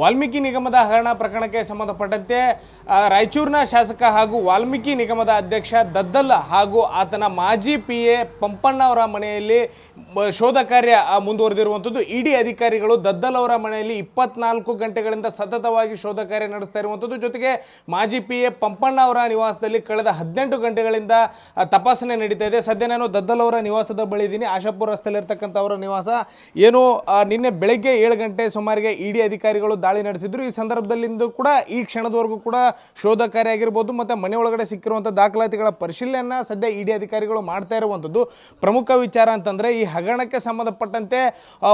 ವಾಲ್ಮೀಕಿ ನಿಗಮದ ಹಗರಣ ಪ್ರಕರಣಕ್ಕೆ ಸಂಬಂಧಪಟ್ಟಂತೆ ರಾಯಚೂರಿನ ಶಾಸಕ ಹಾಗೂ ವಾಲ್ಮೀಕಿ ನಿಗಮದ ಅಧ್ಯಕ್ಷ ದದ್ದಲ್ ಹಾಗೂ ಆತನ ಮಾಜಿ ಪಿ ಎ ಪಂಪಣ್ಣ ಅವರ ಮನೆಯಲ್ಲಿ ಶೋಧ ಕಾರ್ಯ ಮುಂದುವರೆದಿರುವಂಥದ್ದು. ಇಡಿ ಅಧಿಕಾರಿಗಳು ದದ್ದಲ್ ಅವರ ಮನೆಯಲ್ಲಿ ಇಪ್ಪತ್ನಾಲ್ಕು ಗಂಟೆಗಳಿಂದ ಸತತವಾಗಿ ಶೋಧ ಕಾರ್ಯ ನಡೆಸ್ತಾ ಇರುವಂಥದ್ದು. ಜೊತೆಗೆ ಮಾಜಿ ಪಿ ಎ ಪಂಪಣ್ಣ ಅವರ ನಿವಾಸದಲ್ಲಿ ಕಳೆದ ಹದಿನೆಂಟು ಗಂಟೆಗಳಿಂದ ತಪಾಸಣೆ ನಡೀತಾ ಇದೆ. ಸದ್ಯ ನಾನು ದದ್ದಲ್ ಅವರ ನಿವಾಸದ ಬಳಿ ಇದ್ದೀನಿ. ಆಶಾಪುರ ರಸ್ತೆಯಲ್ಲಿರ್ತಕ್ಕಂಥ ಅವರ ನಿವಾಸ. ಏನು ನಿನ್ನೆ ಬೆಳಗ್ಗೆ ಏಳು ಗಂಟೆ ಸುಮಾರಿಗೆ ಇಡಿ ಅಧಿಕಾರಿಗಳು ದಾಳಿ ನಡೆಸಿದ್ರು. ಈ ಸಂದರ್ಭದಲ್ಲಿಂದು ಕೂಡ ಈ ಕ್ಷಣದವರೆಗೂ ಕೂಡ ಶೋಧ ಕಾರ್ಯ ಆಗಿರ್ಬೋದು ಮತ್ತು ಮನೆ ಒಳಗಡೆ ಸಿಕ್ಕಿರುವಂಥ ದಾಖಲಾತಿಗಳ ಪರಿಶೀಲನೆಯನ್ನು ಸದ್ಯ ಇಡಿ ಅಧಿಕಾರಿಗಳು ಮಾಡ್ತಾ ಇರುವಂಥದ್ದು ಪ್ರಮುಖ ವಿಚಾರ ಅಂತಂದರೆ, ಈ ಹಗರಣಕ್ಕೆ ಸಂಬಂಧಪಟ್ಟಂತೆ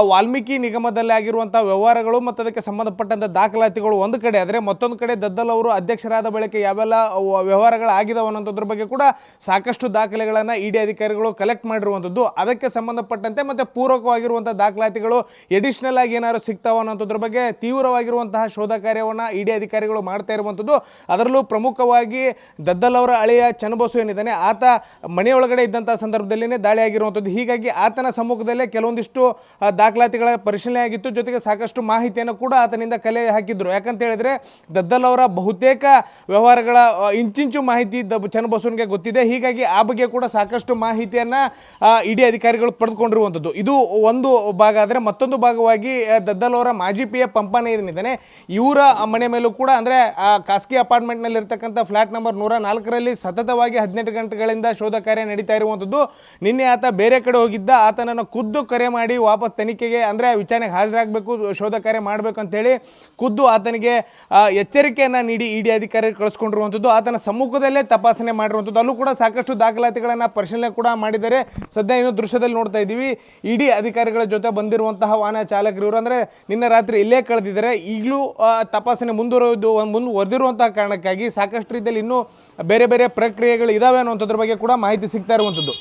ವಾಲ್ಮೀಕಿ ನಿಗಮದಲ್ಲಿ ಆಗಿರುವಂಥ ವ್ಯವಹಾರಗಳು ಮತ್ತು ಅದಕ್ಕೆ ಸಂಬಂಧಪಟ್ಟಂಥ ದಾಖಲಾತಿಗಳು ಒಂದು ಕಡೆ. ಆದರೆ ಮತ್ತೊಂದು ಕಡೆ ದದ್ದಲ್ ಅವರು ಅಧ್ಯಕ್ಷರಾದ ಬಳಿಕ ಯಾವೆಲ್ಲ ವ- ವ್ಯವಹಾರಗಳು ಆಗಿದವ ಅನ್ನೋದ್ರ ಬಗ್ಗೆ ಕೂಡ ಸಾಕಷ್ಟು ದಾಖಲೆಗಳನ್ನು ಇಡಿ ಅಧಿಕಾರಿಗಳು ಕಲೆಕ್ಟ್ ಮಾಡಿರುವಂಥದ್ದು ಅದಕ್ಕೆ ಸಂಬಂಧಪಟ್ಟಂತೆ ಮತ್ತು ಪೂರಕವಾಗಿರುವಂಥ ದಾಖಲಾತಿಗಳು ಎಡಿಷನಲ್ ಆಗಿ ಏನಾದ್ರು ಸಿಗ್ತಾವ ಅನ್ನೋದ್ರ ಬಗ್ಗೆ ತೀವ್ರವಾಗಿರುವಂತಹ ಶೋಧ ಕಾರ್ಯವನ್ನು ಇಡಿ ಅಧಿಕಾರಿಗಳು ಮಾಡ್ತಾ ಇರುವಂಥದ್ದು. ಅದರಲ್ಲೂ ಪ್ರಮುಖವಾಗಿ ದದ್ದಲ್ ಅವರ ಅಳಿಯ ಚನ್ನಬಸು ಏನಿದ್ದಾನೆ ಆತ ಮನೆಯೊಳಗಡೆ ಇದ್ದಂಥ ಸಂದರ್ಭದಲ್ಲಿನೇ ದಾಳಿ ಆಗಿರುವಂಥದ್ದು ಹೀಗಾಗಿ ಆತನ ಸಮ್ಮುಖದಲ್ಲೇ ಕೆಲವೊಂದಿಷ್ಟು ದಾಖಲಾತಿಗಳ ಪರಿಶೀಲನೆ ಆಗಿತ್ತು. ಜೊತೆಗೆ ಸಾಕಷ್ಟು ಮಾಹಿತಿಯನ್ನು ಕೂಡ ಆತನಿಂದ ಕಲೆ ಹಾಕಿದ್ರು. ಯಾಕಂತ ಹೇಳಿದ್ರೆ ದದ್ದಲ್ ಅವರ ಬಹುತೇಕ ವ್ಯವಹಾರಗಳ ಇಂಚಿಂಚು ಮಾಹಿತಿ ದ ಗೊತ್ತಿದೆ. ಹೀಗಾಗಿ ಆ ಬಗ್ಗೆ ಕೂಡ ಸಾಕಷ್ಟು ಮಾಹಿತಿಯನ್ನು ಇಡಿ ಅಧಿಕಾರಿಗಳು ಪಡೆದುಕೊಂಡಿರುವಂಥದ್ದು. ಇದು ಒಂದು ಭಾಗ. ಆದರೆ ಮತ್ತೊಂದು ಭಾಗವಾಗಿ ಆ, ದದ್ದಲ್ ಅವರ ಮಾಜಿ ಪಿ ಎ ಪಂಪನ ಏನಿದ್ದಾನೆ ಇವರ ಮನೆ ಮೇಲೂ ಕೂಡ ಅಂದರೆ ಖಾಸಗಿ ಅಪಾರ್ಟ್ಮೆಂಟ್ನಲ್ಲಿ ಫ್ಲಾಟ್ ನಂಬರ್ ನೂರ ನಾಲ್ಕರಲ್ಲಿ ಸತತವಾಗಿ ಹದಿನೆಂಟು ಗಂಟೆಗಳಿಂದ ಶೋಧ ಕಾರ್ಯ ನಡೀತಾ ಇರುವಂಥದ್ದು. ನಿನ್ನೆ ಆತ ಬೇರೆ ಕಡೆ ಹೋಗಿದ್ದ ಆತನನ್ನು ಖುದ್ದು ಕರೆ ಮಾಡಿ ವಾಪಸ್ ತನಿಖೆಗೆ ಅಂದರೆ ವಿಚಾರಣೆಗೆ ಹಾಜರಾಗಬೇಕು ಶೋಧ ಕಾರ್ಯ ಮಾಡಬೇಕು ಅಂತೇಳಿ ಖುದ್ದು ಆತನಿಗೆ ಆ, ಎಚ್ಚರಿಕೆಯನ್ನು ನೀಡಿ ಇಡಿ ಅಧಿಕಾರಿ ಕಳಿಸ್ಕೊಂಡಿರುವಂಥದ್ದು. ಆತನ ಸಮ್ಮುಖದಲ್ಲೇ ತಪಾಸಣೆ ಮಾಡಿರುವಂಥದ್ದು. ಅಲ್ಲೂ ಕೂಡ ಸಾಕಷ್ಟು ದಾಖಲಾತಿಗಳನ್ನು ಪರಿಶೀಲನೆ ಕೂಡ ಮಾಡಿದ್ದಾರೆ. ಸದ್ಯ ಇನ್ನು ದೃಶ್ಯದಲ್ಲಿ ನೋಡ್ತಾ ಇದ್ದೀವಿ. ಇಡಿ ಅಧಿಕಾರಿಗಳ ಜೊತೆ ಬಂದಿರುವಂತಹ ವಾಹನ ಚಾಲಕರು ಇವರು ಅಂದರೆ ನಿನ್ನೆ ರಾತ್ರಿ ಇಲ್ಲೇ ಕಳೆದಿದ್ದಾರೆ. ಈಗಲೂ ತಪಾಸಣೆ ಮುಂದುವರೆದು, ಮುಂದುವರೆದಿರುವಂತಹ ಕಾರಣಕ್ಕಾಗಿ ಸಾಕಷ್ಟು ರೀತಿಯಲ್ಲಿ ಇನ್ನೂ ಬೇರೆ ಬೇರೆ ಪ್ರಕ್ರಿಯೆಗಳು ಇದಾವೆ ಅನ್ನುವಂಥದ್ರ ಬಗ್ಗೆ ಕೂಡ ಮಾಹಿತಿ ಸಿಗ್ತಾ ಇರುವಂಥದ್ದು.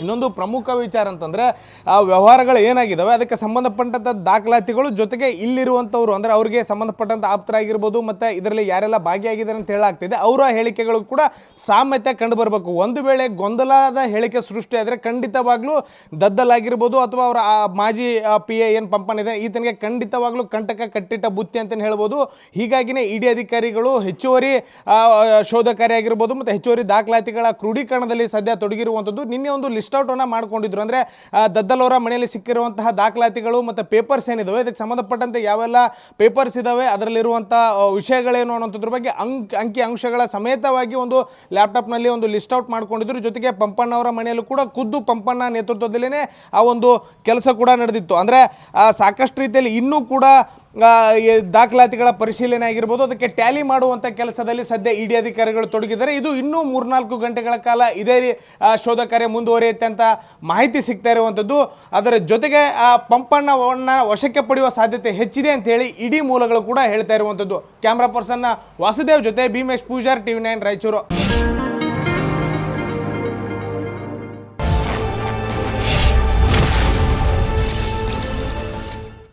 ಇನ್ನೊಂದು ಪ್ರಮುಖ ವಿಚಾರ ಅಂತಂದರೆ, ಆ ವ್ಯವಹಾರಗಳು ಏನಾಗಿದ್ದಾವೆ ಅದಕ್ಕೆ ಸಂಬಂಧಪಟ್ಟಂಥ ದಾಖಲಾತಿಗಳು ಜೊತೆಗೆ ಇಲ್ಲಿರುವಂಥವ್ರು, ಅಂದರೆ ಅವರಿಗೆ ಸಂಬಂಧಪಟ್ಟಂಥ ಆಪ್ತರಾಗಿರ್ಬೋದು, ಮತ್ತು ಇದರಲ್ಲಿ ಯಾರೆಲ್ಲ ಭಾಗಿಯಾಗಿದ್ದಾರೆ ಅಂತ ಹೇಳಾಗ್ತಿದೆ ಅವರ ಹೇಳಿಕೆಗಳು ಕೂಡ ಸಾಮ್ಯತೆ ಕಂಡು ಬರಬೇಕು ಒಂದು ವೇಳೆ ಗೊಂದಲದ ಹೇಳಿಕೆ ಸೃಷ್ಟಿ ಆದರೆ ಖಂಡಿತವಾಗ್ಲೂ ದದ್ದಲಾಗಿರ್ಬೋದು, ಅಥವಾ ಅವರ ಮಾಜಿ ಪಿ ಎ ಏನು ಪಂಪನಿದೆ ಈತನಿಗೆ ಖಂಡಿತವಾಗ್ಲೂ ಕಂಟಕ ಕಟ್ಟಿಟ್ಟ ಬುತ್ತಿ ಅಂತಲೇ ಹೇಳ್ಬೋದು. ಹೀಗಾಗಿನೇ ಇಡಿ ಅಧಿಕಾರಿಗಳು ಹೆಚ್ಚುವರಿ ಶೋಧ ಕಾರ್ಯ ಆಗಿರ್ಬೋದು ಮತ್ತು ಹೆಚ್ಚುವರಿ ದಾಖಲಾತಿಗಳ ಕ್ರೋಢೀಕರಣದಲ್ಲಿ ಸದ್ಯ ತೊಡಗಿರುವಂಥದ್ದು. ನಿನ್ನೆ ಒಂದು ಲಿಸ್ಟ್ ಔಟನ್ನು ಮಾಡ್ಕೊಂಡಿದ್ರು. ಅಂದರೆ ದದ್ದಲ್ ಮನೆಯಲ್ಲಿ ಸಿಕ್ಕಿರುವಂತಹ ದಾಖಲಾತಿಗಳು ಮತ್ತು ಪೇಪರ್ಸ್ ಏನಿದಾವೆ, ಇದಕ್ಕೆ ಸಂಬಂಧಪಟ್ಟಂತೆ ಯಾವೆಲ್ಲ ಪೇಪರ್ಸ್ ಇದ್ದಾವೆ ಅದರಲ್ಲಿರುವಂಥ ವಿಷಯಗಳೇನು ಅನ್ನೋಂಥದ್ರ ಬಗ್ಗೆ ಅಂಕ್ ಅಂಶಗಳ ಸಮೇತವಾಗಿ ಒಂದು ಲ್ಯಾಪ್ಟಾಪ್ನಲ್ಲಿ ಒಂದು ಲಿಸ್ಟ್ ಔಟ್ ಮಾಡ್ಕೊಂಡಿದ್ರು. ಜೊತೆಗೆ ಪಂಪಣ್ಣವರ ಮನೆಯಲ್ಲೂ ಕೂಡ ಖುದ್ದು ಪಂಪಣ್ಣ ನೇತೃತ್ವದಲ್ಲೇ ಆ ಒಂದು ಕೆಲಸ ಕೂಡ ನಡೆದಿತ್ತು. ಅಂದರೆ ಸಾಕಷ್ಟು ರೀತಿಯಲ್ಲಿ ಇನ್ನೂ ಕೂಡ ದಾಖಲಾತಿಗಳ ಪರಿಶೀಲನೆ ಆಗಿರ್ಬೋದು, ಅದಕ್ಕೆ ಟ್ಯಾಲಿ ಮಾಡುವಂಥ ಕೆಲಸದಲ್ಲಿ ಸದ್ಯ ಇಡಿ ಅಧಿಕಾರಿಗಳು ತೊಡಗಿದ್ದಾರೆ. ಇದು ಇನ್ನೂ ಮೂರ್ನಾಲ್ಕು ಗಂಟೆಗಳ ಕಾಲ ಇದೇ ಶೋಧ ಕಾರ್ಯ ಮುಂದುವರಿಯುತ್ತೆ ಅಂತ ಮಾಹಿತಿ ಸಿಗ್ತಾ ಇರುವಂಥದ್ದು ಅದರ ಜೊತೆಗೆ, ಆ, ಪಂಪಣ್ಣವನ್ನ ವಶಕ್ಕೆ ಪಡೆಯುವ ಸಾಧ್ಯತೆ ಹೆಚ್ಚಿದೆ ಅಂತ ಹೇಳಿ ಇಡೀ ಮೂಲಗಳು ಕೂಡ ಹೇಳ್ತಾ ಇರುವಂಥದ್ದು ಕ್ಯಾಮ್ರಾ ಪರ್ಸನ್ನ ವಾಸುದೇವ್ ಜೊತೆ ಭೀಮೇಶ್ ಪೂಜಾರ್, ಟಿವಿ ನೈನ್ ರಾಯಚೂರು.